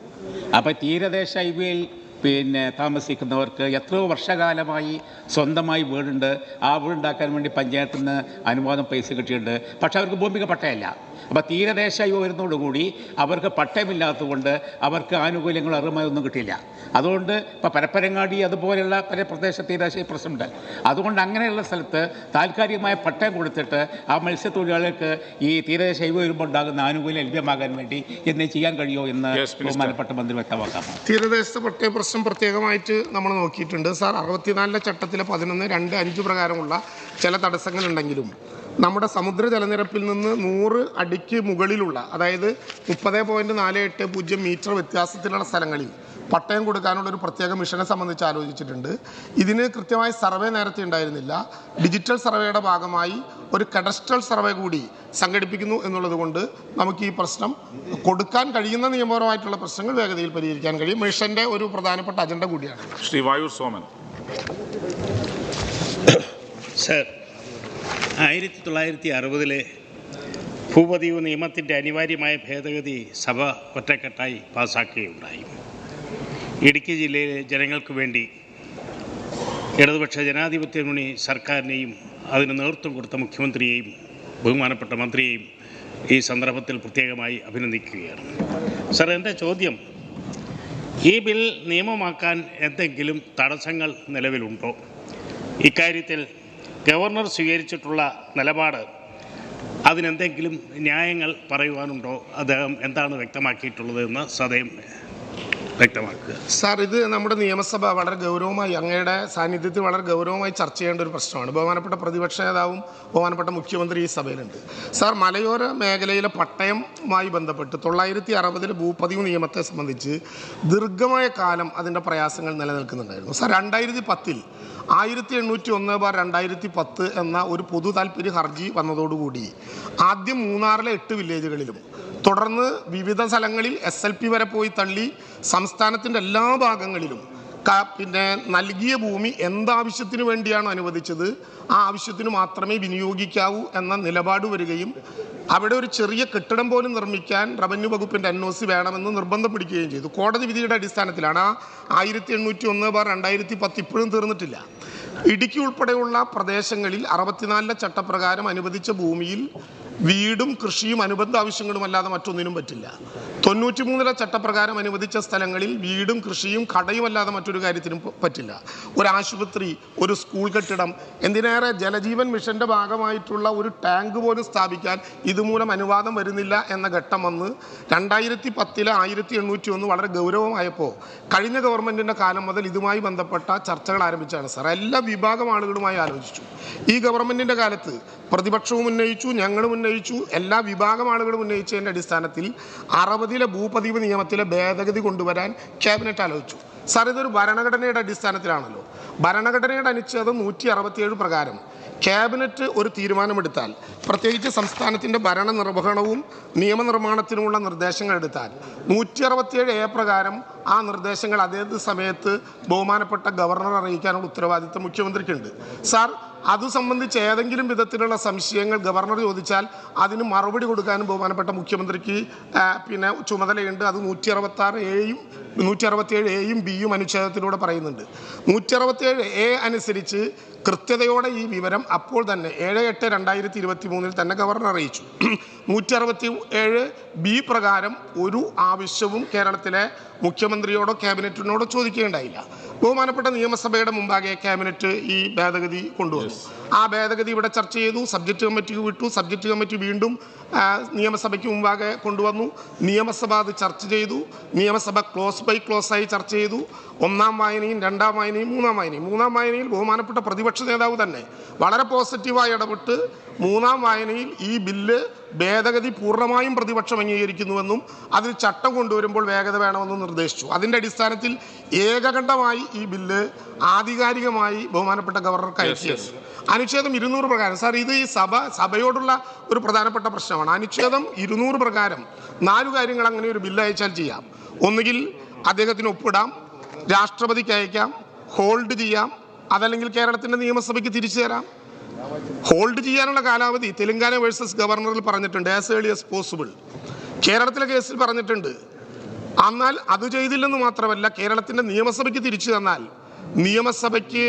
അപ്പോൾ തീരദേശ ഹൈവേയിൽ പിന്നെ താമസിക്കുന്നവർക്ക് എത്രയോ വർഷകാലമായി സ്വന്തമായി വീടുണ്ട്. ആ വീടുണ്ടാക്കാൻ വേണ്ടി പഞ്ചായത്തിൽ നിന്ന് അനുവാദം പൈസ കിട്ടിയിട്ടുണ്ട്. പക്ഷേ അവർക്ക് ഭൂമിക പട്ടയല്ല. അപ്പോൾ തീരദേശ വരുന്നതോടുകൂടി അവർക്ക് പട്ടയമില്ലാത്തതുകൊണ്ട് അവർക്ക് ആനുകൂല്യങ്ങൾ അറുമയൊന്നും കിട്ടിയില്ല. അതുകൊണ്ട് ഇപ്പോൾ പരപ്പരങ്ങാടി അതുപോലെയുള്ള പല പ്രദേശ തീരദേശ പ്രശ്നമുണ്ട്. അതുകൊണ്ട് അങ്ങനെയുള്ള സ്ഥലത്ത് താൽക്കാലികമായ പട്ടയം കൊടുത്തിട്ട് ആ മത്സ്യത്തൊഴിലാളികൾക്ക് ഈ തീരദേശ വരുമ്പോൾ ഉണ്ടാകുന്ന ആനുകൂല്യം ലഭ്യമാകാൻ വേണ്ടി എന്നെ ചെയ്യാൻ കഴിയുമോ എന്ന്. ബഹുമാനപ്പെട്ട മന്ത്രി വ്യക്തമാക്കാം. തീരദേശത്തെ പട്ടയ പ്രശ്നം പ്രത്യേകമായിട്ട് നമ്മൾ നോക്കിയിട്ടുണ്ട്. സാർ അറുപത്തിനാലിലെ ചട്ടത്തിലെ പതിനൊന്ന് രണ്ട് അഞ്ച് പ്രകാരമുള്ള ചില തടസ്സങ്ങളുണ്ടെങ്കിലും നമ്മുടെ സമുദ്ര ജലനിരപ്പിൽ നിന്ന് നൂറ് അടിക്ക് മുകളിലുള്ള അതായത് മുപ്പത് പോയിന്റ് നാല് എട്ട് പൂജ്യം മീറ്റർ വ്യത്യാസത്തിലുള്ള സ്ഥലങ്ങളിൽ പട്ടയം കൊടുക്കാനുള്ള ഒരു പ്രത്യേക മിഷനെ സംബന്ധിച്ച് ആലോചിച്ചിട്ടുണ്ട്. ഇതിന് കൃത്യമായി സർവേ നേരത്തെ ഉണ്ടായിരുന്നില്ല. ഡിജിറ്റൽ സർവേയുടെ ഭാഗമായി ഒരു കഡസ്ട്രൽ സർവേ കൂടി സംഘടിപ്പിക്കുന്നു എന്നുള്ളത് കൊണ്ട് നമുക്ക് ഈ പ്രശ്നം കൊടുക്കാൻ കഴിയുന്ന നിയമപരമായിട്ടുള്ള പ്രശ്നങ്ങൾ വേഗതയിൽ പരിഹരിക്കാൻ കഴിയും. മിഷന്റെ ഒരു പ്രധാനപ്പെട്ട അജണ്ട കൂടിയാണ്. ശ്രീ വായൂർ സോമൻ. സർ ആയിരത്തി തൊള്ളായിരത്തി അറുപതിലെ ഭൂപതിവ് നിയമത്തിന്റെ അനിവാര്യമായ ഭേദഗതി സഭ ഒറ്റക്കെട്ടായി പാസാക്കുകയുണ്ടായി. ഇടുക്കി ജില്ലയിലെ ജനങ്ങൾക്ക് വേണ്ടി ഇടതുപക്ഷ ജനാധിപത്യ മുന്നണി സർക്കാരിനെയും അതിന് നേതൃത്വം കൊടുത്ത മുഖ്യമന്ത്രിയെയും ബഹുമാനപ്പെട്ട മന്ത്രിയെയും ഈ സന്ദർഭത്തിൽ പ്രത്യേകമായി അഭിനന്ദിക്കുകയാണ്. സർ എന്റെ ചോദ്യം ഈ ബിൽ നിയമമാക്കാൻ എന്തെങ്കിലും തടസ്സങ്ങൾ നിലവിലുണ്ടോ? ഇക്കാര്യത്തിൽ ഗവർണർ സ്വീകരിച്ചിട്ടുള്ള നിലപാട് അതിനെന്തെങ്കിലും ന്യായങ്ങൾ പറയുവാനുണ്ടോ? അദ്ദേഹം എന്താണ് വ്യക്തമാക്കിയിട്ടുള്ളത് എന്ന് സദയം വ്യക്തമാക്കുക. സാർ ഇത് നമ്മുടെ നിയമസഭ വളരെ ഗൗരവമായി അങ്ങയുടെ സാന്നിധ്യത്തിൽ വളരെ ഗൗരവമായി ചർച്ച ചെയ്യേണ്ട ഒരു പ്രശ്നമാണ്. ബഹുമാനപ്പെട്ട പ്രതിപക്ഷ നേതാവും ബഹുമാനപ്പെട്ട മുഖ്യമന്ത്രി ഈ സഭയിലുണ്ട്. സാർ മലയോര മേഖലയിലെ പട്ടയമായി ബന്ധപ്പെട്ട് തൊള്ളായിരത്തി അറുപതിലെ ഭൂപതിവ് നിയമത്തെ സംബന്ധിച്ച് ദീർഘമായ കാലം അതിന്റെ പ്രയാസങ്ങൾ നിലനിൽക്കുന്നുണ്ടായിരുന്നു. സാർ രണ്ടായിരത്തി പത്തിൽ ആയിരത്തി എണ്ണൂറ്റി ഒന്ന് ബാർ രണ്ടായിരത്തി പത്ത് എന്ന ഒരു പൊതു താല്പര്യ ഹർജി വന്നതോടുകൂടി ആദ്യം മൂന്നാറിലെ എട്ട് വില്ലേജുകളിലും തുടർന്ന് വിവിധ സ്ഥലങ്ങളിൽ എസ് എൽ പി വരെ പോയി തള്ളി സംസ്ഥാനത്തിന്റെ എല്ലാ ഭാഗങ്ങളിലും. പിന്നെ നൽകിയ ഭൂമി എന്താവശ്യത്തിന് വേണ്ടിയാണ് അനുവദിച്ചത്. ആ ആവശ്യത്തിന് മാത്രമേ വിനിയോഗിക്കാവൂ എന്ന നിലപാട് വരികയും അവിടെ ഒരു ചെറിയ കെട്ടിടം പോലും നിർമ്മിക്കാൻ റവന്യൂ വകുപ്പിന്റെ എൻ ഒ സി വേണമെന്ന് നിർബന്ധം പിടിക്കുകയും ചെയ്തു. കോടതി വിധിയുടെ അടിസ്ഥാനത്തിലാണ് ആ ആയിരത്തി എണ്ണൂറ്റി ഒന്ന് ബാർ രണ്ടായിരത്തി പത്ത് ഇപ്പോഴും തീർന്നിട്ടില്ല. ഇടുക്കി ഉൾപ്പെടെയുള്ള പ്രദേശങ്ങളിൽ അറുപത്തിനാലിലെ ചട്ടപ്രകാരം അനുവദിച്ച ഭൂമിയിൽ വീടും കൃഷിയും അനുബന്ധ ആവശ്യങ്ങളും അല്ലാതെ മറ്റൊന്നിനും പറ്റില്ല. തൊണ്ണൂറ്റി മൂന്നിലെ ചട്ടപ്രകാരം അനുവദിച്ച സ്ഥലങ്ങളിൽ വീടും കൃഷിയും കടയും അല്ലാതെ മറ്റൊരു കാര്യത്തിനും പറ്റില്ല. ഒരു ആശുപത്രി ഒരു സ്കൂൾ കെട്ടിടം എന്തിനേറെ ജലജീവൻ മിഷന്റെ ഭാഗമായിട്ടുള്ള ഒരു ടാങ്ക് പോലും സ്ഥാപിക്കാൻ ഇതുമൂലം അനുവാദം വരുന്നില്ല എന്ന ഘട്ടം വന്ന് രണ്ടായിരത്തി പത്തിലെ ആയിരത്തി എണ്ണൂറ്റി ഒന്ന് വളരെ ഗൗരവമായപ്പോൾ കഴിഞ്ഞ ഗവൺമെന്റിന്റെ കാലം മുതൽ ഇതുമായി ബന്ധപ്പെട്ട ചർച്ചകൾ ആരംഭിച്ചാണ് സാർ എല്ലാ വിഭാഗം ആളുകളുമായി ആലോചിച്ചു. ഈ ഗവൺമെന്റിന്റെ കാലത്ത് പ്രതിപക്ഷവും ഉന്നയിച്ചു ഞങ്ങളും ഉന്നയിച്ചു എല്ലാ വിഭാഗം ആളുകളും ഉന്നയിച്ചതിന്റെ അടിസ്ഥാനത്തിൽ അറുപതിലെ ഭൂപതിവ് നിയമത്തിലെ ഭേദഗതി കൊണ്ടുവരാൻ ക്യാബിനറ്റ് ആലോചിച്ചു. സാർ ഇതൊരു ഭരണഘടനയുടെ അടിസ്ഥാനത്തിലാണല്ലോ. ഭരണഘടനയുടെ അനുച്ഛേദം നൂറ്റി അറുപത്തിയേഴ് പ്രകാരം ക്യാബിനറ്റ് ഒരു തീരുമാനമെടുത്താൽ പ്രത്യേകിച്ച് സംസ്ഥാനത്തിന്റെ ഭരണ നിർവഹണവും നിയമനിർമ്മാണത്തിനുമുള്ള നിർദ്ദേശങ്ങൾ എടുത്താൽ നൂറ്റി അറുപത്തിയേഴ് എ പ്രകാരം ആ നിർദ്ദേശങ്ങൾ അതേത് സമയത്ത് ബഹുമാനപ്പെട്ട ഗവർണർ അറിയിക്കാനുള്ള ഉത്തരവാദിത്തം മുഖ്യമന്ത്രിക്കുണ്ട്. സാർ അത് സംബന്ധിച്ച് ഏതെങ്കിലും വിധത്തിലുള്ള സംശയങ്ങൾ ഗവർണർ ചോദിച്ചാൽ അതിന് മറുപടി കൊടുക്കാനും ബഹുമാനപ്പെട്ട മുഖ്യമന്ത്രിക്ക് പിന്നെ ചുമതലയുണ്ട്. അത് നൂറ്റി അറുപത്തി ആറ് എയും നൂറ്റി അറുപത്തിയേഴ് എയും ബിയും അനുച്ഛേദത്തിലൂടെ പറയുന്നുണ്ട്. നൂറ്റി അറുപത്തിയേഴ് എ അനുസരിച്ച് കൃത്യതയോടെ ഈ വിവരം അപ്പോൾ തന്നെ ഏഴ് എട്ട് രണ്ടായിരത്തി ഇരുപത്തി മൂന്നിൽ തന്നെ ഗവർണർ അറിയിച്ചു. നൂറ്റി അറുപത്തി ഏഴ് ബി പ്രകാരം ഒരു ആവശ്യവും കേരളത്തിലെ മുഖ്യമന്ത്രിയോടോ ക്യാബിനറ്റിനോടോ ചോദിക്കേണ്ടായില്ല ബഹുമാനപ്പെട്ട നിയമസഭയുടെ മുമ്പാകെ ക്യാബിനറ്റ് ഈ ഭേദഗതി കൊണ്ടുവന്നു. ആ ഭേദഗതി ഇവിടെ ചർച്ച ചെയ്തു സബ്ജക്റ്റ് കമ്മിറ്റിക്ക് വിട്ടു സബ്ജക്റ്റ് കമ്മിറ്റി വീണ്ടും നിയമസഭയ്ക്ക് മുമ്പാകെ കൊണ്ടുവന്നു. നിയമസഭ അത് ചർച്ച ചെയ്തു. നിയമസഭ ക്ലോസ് ബൈ ക്ലോസ് ആയി ചർച്ച ചെയ്തു. ഒന്നാം വായനയും രണ്ടാം വായനയും മൂന്നാം വായനയും. മൂന്നാം വായനയിൽ ബഹുമാനപ്പെട്ട പ്രതിപക്ഷ നേതാവ് തന്നെ വളരെ പോസിറ്റീവായി ഇടപെട്ട് മൂന്നാം വായനയിൽ ഈ ബില്ല് ഭേദഗതി പൂർണമായും പ്രതിപക്ഷം അംഗീകരിക്കുന്നുവെന്നും അതിൽ ചട്ടം കൊണ്ടുവരുമ്പോൾ വേഗത വേണമെന്നും നിർദ്ദേശിച്ചു. അതിന്റെ അടിസ്ഥാനത്തിൽ ഏകകണ്ഠമായി ഈ ബില്ല് ആധികാരികമായി ബഹുമാനപ്പെട്ട ഗവർണർക്ക് അയച്ചിരുന്നു അനുച്ഛേദം ഇരുന്നൂറ് പ്രകാരം. സാർ ഇത് ഈ സഭ സഭയോടുള്ള ഒരു പ്രധാനപ്പെട്ട പ്രശ്നമാണ്. അനുച്ഛേദം ഇരുന്നൂറ് പ്രകാരം നാലു കാര്യങ്ങൾ അങ്ങനെ ഒരു ബില്ല് അയച്ചാൽ ചെയ്യാം. ഒന്നുകിൽ അദ്ദേഹത്തിന് ഒപ്പിടാം രാഷ്ട്രപതിക്ക് അയക്കാം ഹോൾഡ് ചെയ്യാം അതല്ലെങ്കിൽ കേരളത്തിന്റെ നിയമസഭയ്ക്ക് തിരിച്ചു തരാം. ഹോൾഡ് ചെയ്യാനുള്ള കാലാവധി തെലങ്കാന വേഴ്സസ് ഗവർണറിൽ പറഞ്ഞിട്ടുണ്ട് ആസ് ഏർലി ആസ് പോസിബിൾ കേരളത്തിലെ കേസിൽ പറഞ്ഞിട്ടുണ്ട് എന്നാൽ അത് ചെയ്തില്ലെന്ന് മാത്രമല്ല കേരളത്തിന്റെ നിയമസഭയ്ക്ക് തിരിച്ചു തന്നാൽ നിയമസഭയ്ക്ക്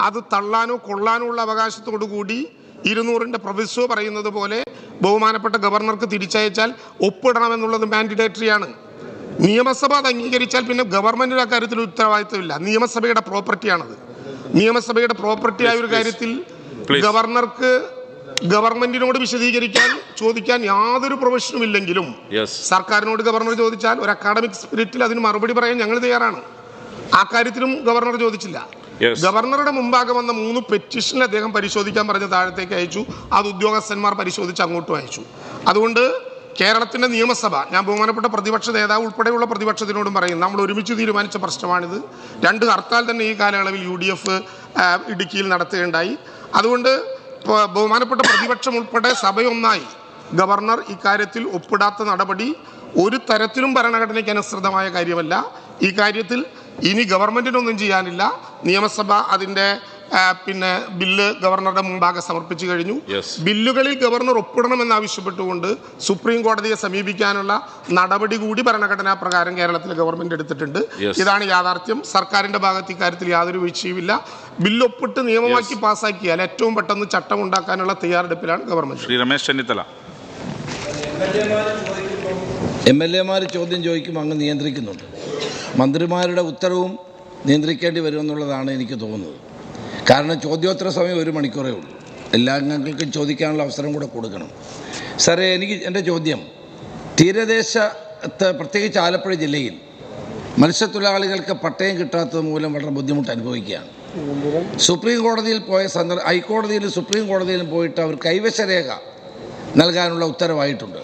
അത് തള്ളാനോ കൊള്ളാനോ ഉള്ള അവകാശത്തോടു കൂടി ഇരുന്നൂറിന്റെ പ്രൊഫസോ പറയുന്നത് പോലെ ബഹുമാനപ്പെട്ട ഗവർണർക്ക് തിരിച്ചയച്ചാൽ ഒപ്പിടണമെന്നുള്ളത് മാൻഡിഡേറ്ററിയാണ് നിയമസഭ അത് അംഗീകരിച്ചാൽ പിന്നെ ഗവൺമെന്റിന്റെ കാര്യത്തിൽ ഉത്തരവാദിത്തമില്ല നിയമസഭയുടെ പ്രോപ്പർട്ടിയാണത് നിയമസഭയുടെ പ്രോപ്പർട്ടി ആയ ഒരു കാര്യത്തിൽ ഗവർണർക്ക് ഗവൺമെന്റിനോട് വിശദീകരിക്കാൻ ചോദിക്കാൻ യാതൊരു പ്രൊഫഷനും ഇല്ലെങ്കിലും സർക്കാരിനോട് ഗവർണർ ചോദിച്ചാൽ ഒരു അക്കാഡമിക് സ്പിരിറ്റിൽ അതിന് മറുപടി പറയാൻ ഞങ്ങൾ തയ്യാറാണ്. ആ കാര്യത്തിലും ഗവർണർ ചോദിച്ചില്ല. ഗവർണറുടെ മുമ്പാകെ വന്ന മൂന്ന് പെറ്റീഷൻ അദ്ദേഹം പരിശോധിക്കാൻ പറഞ്ഞ താഴത്തേക്ക് അയച്ചു. അത് ഉദ്യോഗസ്ഥന്മാർ പരിശോധിച്ച് അങ്ങോട്ടും അയച്ചു. അതുകൊണ്ട് കേരളത്തിന്റെ നിയമസഭ ഞാൻ ബഹുമാനപ്പെട്ട പ്രതിപക്ഷ നേതാവ് ഉൾപ്പെടെയുള്ള പ്രതിപക്ഷത്തിനോടും പറയും നമ്മൾ ഒരുമിച്ച് തീരുമാനിച്ച പ്രശ്നമാണിത്. രണ്ട് ഹർത്താൽ തന്നെ ഈ കാലയളവിൽ യു ഡി എഫ് ഇടുക്കിയിൽ നടത്തുകയുണ്ടായി. അതുകൊണ്ട് ബഹുമാനപ്പെട്ട പ്രതിപക്ഷം ഉൾപ്പെടെ സഭയൊന്നായി. ഗവർണർ ഇക്കാര്യത്തിൽ ഒപ്പിടാത്ത നടപടി ഒരു തരത്തിലും ഭരണഘടനയ്ക്ക് അനുസൃതമായ കാര്യമല്ല. ഈ കാര്യത്തിൽ ഇനി ഗവൺമെന്റിനൊന്നും ചെയ്യാനില്ല. നിയമസഭ അതിന്റെ പിന്നെ ബില്ല് ഗവർണറുടെ മുമ്പാകെ സമർപ്പിച്ചു കഴിഞ്ഞു. ബില്ലുകളിൽ ഗവർണർ ഒപ്പിടണമെന്ന് ആവശ്യപ്പെട്ടുകൊണ്ട് സുപ്രീം കോടതിയെ സമീപിക്കാനുള്ള നടപടി കൂടി ഭരണഘടനാ പ്രകാരം കേരളത്തിലെ ഗവൺമെന്റ് എടുത്തിട്ടുണ്ട്. ഇതാണ് യാഥാർത്ഥ്യം. സർക്കാരിന്റെ ഭാഗത്ത് ഇക്കാര്യത്തിൽ യാതൊരു വീഴ്ചയുമില്ല. ബില്ല് ഒപ്പിട്ട് നിയമമാക്കി പാസ്സാക്കിയാൽ ഏറ്റവും പെട്ടെന്ന് ചട്ടം ഉണ്ടാക്കാനുള്ള തയ്യാറെടുപ്പിലാണ് government Shri Ramesh Chennithala. M L എമാർ ചോദ്യം ചോദിക്കുമ്പോൾ അങ്ങ് നിയന്ത്രിക്കുന്നുണ്ട്. മന്ത്രിമാരുടെ ഉത്തരവും നിയന്ത്രിക്കേണ്ടി വരുമെന്നുള്ളതാണ് എനിക്ക് തോന്നുന്നത്. കാരണം ചോദ്യോത്തര സമയം ഒരു മണിക്കൂറേ ഉള്ളൂ. എല്ലാ അംഗങ്ങൾക്കും ചോദിക്കാനുള്ള അവസരം കൂടെ കൊടുക്കണം. സാറേ എനിക്ക് എന്റെ ചോദ്യം. തീരദേശത്ത് പ്രത്യേകിച്ച് ആലപ്പുഴ ജില്ലയിൽ മത്സ്യത്തൊഴിലാളികൾക്ക് പട്ടയം കിട്ടാത്തത് മൂലം വളരെ ബുദ്ധിമുട്ട് അനുഭവിക്കുകയാണ്. സുപ്രീം കോടതിയിൽ പോയ സന്ദർഭ ഹൈക്കോടതിയിലും സുപ്രീം കോടതിയിലും പോയിട്ട് അവർ കൈവശരേഖ നൽകാനുള്ള ഉത്തരവായിട്ടുണ്ട്.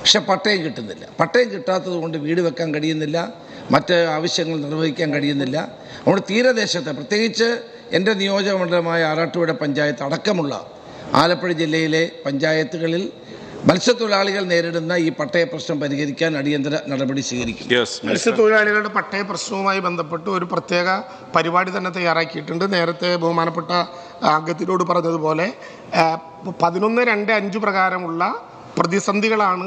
പക്ഷെ പട്ടയം കിട്ടുന്നില്ല. പട്ടയം കിട്ടാത്തത് കൊണ്ട് വീട് വെക്കാൻ കഴിയുന്നില്ല. മറ്റ് ആവശ്യങ്ങൾ നിർവഹിക്കാൻ കഴിയുന്നില്ല. നമ്മുടെ തീരദേശത്തെ പ്രത്യേകിച്ച് എന്റെ നിയോജകമണ്ഡലമായ ആറാട്ടുപുഴ പഞ്ചായത്ത് അടക്കമുള്ള ആലപ്പുഴ ജില്ലയിലെ പഞ്ചായത്തുകളിൽ മത്സ്യത്തൊഴിലാളികൾ നേരിടുന്ന ഈ പട്ടയ പ്രശ്നം പരിഹരിക്കാൻ അടിയന്തര നടപടി സ്വീകരിക്കും. മത്സ്യത്തൊഴിലാളികളുടെ പട്ടയ പ്രശ്നവുമായി ബന്ധപ്പെട്ട് ഒരു പ്രത്യേക പരിപാടി തന്നെ തയ്യാറാക്കിയിട്ടുണ്ട്. നേരത്തെ ബഹുമാനപ്പെട്ട അംഗത്തിനോട് പറഞ്ഞതുപോലെ പതിനൊന്ന് രണ്ട് അഞ്ച് പ്രകാരമുള്ള പ്രതിസന്ധികളാണ്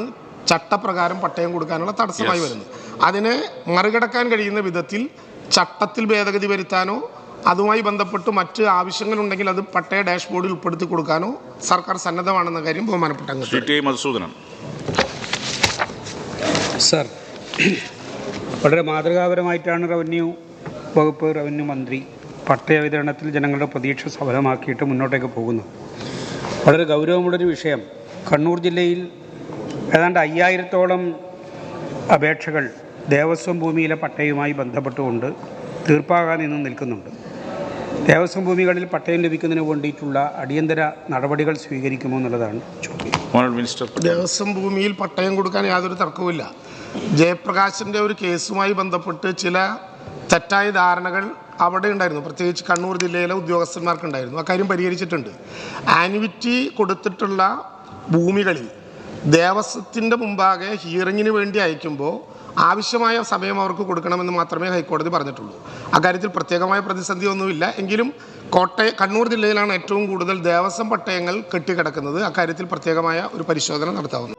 ചട്ടപ്രകാരം പട്ടയം കൊടുക്കാനുള്ള തടസ്സമായി വരുന്നത്. അതിനെ മറികടക്കാൻ കഴിയുന്ന വിധത്തിൽ ചട്ടത്തിൽ ഭേദഗതി വരുത്താനോ അതുമായി ബന്ധപ്പെട്ട് മറ്റ് ആവശ്യങ്ങളുണ്ടെങ്കിൽ അത് പട്ടയ ഡാഷ്ബോർഡിൽ ഉൾപ്പെടുത്തി കൊടുക്കാനോ സർക്കാർ സന്നദ്ധമാണെന്ന കാര്യം ബഹുമാനപ്പെട്ട മധുസൂദനൻ. സർ വളരെ മാതൃകാപരമായിട്ടാണ് റവന്യൂ വകുപ്പ് റവന്യൂ മന്ത്രി പട്ടയ വിതരണത്തിൽ ജനങ്ങളുടെ പ്രതീക്ഷ സഫലമാക്കിയിട്ട് മുന്നോട്ടേക്ക് പോകുന്നു. വളരെ ഗൗരവമുള്ളൊരു വിഷയം. കണ്ണൂർ ജില്ലയിൽ ഏതാണ്ട് അയ്യായിരത്തോളം അപേക്ഷകൾ ദേവസ്വം ഭൂമിയിലെ പട്ടയവുമായി ബന്ധപ്പെട്ടുകൊണ്ട് തീർപ്പാകാൻ ഇന്നും നിൽക്കുന്നുണ്ട്. ദേവസ്വം ഭൂമികളിൽ പട്ടയം ലഭിക്കുന്നതിന് വേണ്ടിയിട്ടുള്ള അടിയന്തര നടപടികൾ സ്വീകരിക്കുമോ എന്നുള്ളതാണ് ചോദ്യം. ദേവസ്വം ഭൂമിയിൽ പട്ടയം കൊടുക്കാൻ യാതൊരു തർക്കവുമില്ല. ജയപ്രകാശിന്റെ ഒരു കേസുമായി ബന്ധപ്പെട്ട് ചില തെറ്റായ ധാരണകൾ അവിടെ ഉണ്ടായിരുന്നു. പ്രത്യേകിച്ച് കണ്ണൂർ ജില്ലയിലെ ഉദ്യോഗസ്ഥന്മാർക്കുണ്ടായിരുന്നു. അക്കാര്യം പരിഹരിച്ചിട്ടുണ്ട്. ആനുവിറ്റി കൊടുത്തിട്ടുള്ള ഭൂമികളിൽ ദേവസ്വത്തിന്റെ മുമ്പാകെ ഹിയറിങ്ങിന് വേണ്ടി അയക്കുമ്പോൾ ആവശ്യമായ സമയം അവർക്ക് കൊടുക്കണമെന്ന് മാത്രമേ ഹൈക്കോടതി പറഞ്ഞിട്ടുള്ളൂ. അക്കാര്യത്തിൽ പ്രത്യേകമായ പ്രതിസന്ധി ഒന്നുമില്ല എങ്കിലും കോട്ടയം കണ്ണൂർ ജില്ലയിലാണ് ഏറ്റവും കൂടുതൽ ദേവസ്വം പട്ടയങ്ങൾ കെട്ടിക്കിടക്കുന്നത്. അക്കാര്യത്തിൽ പ്രത്യേകമായ ഒരു പരിശോധന നടത്താവുന്നത്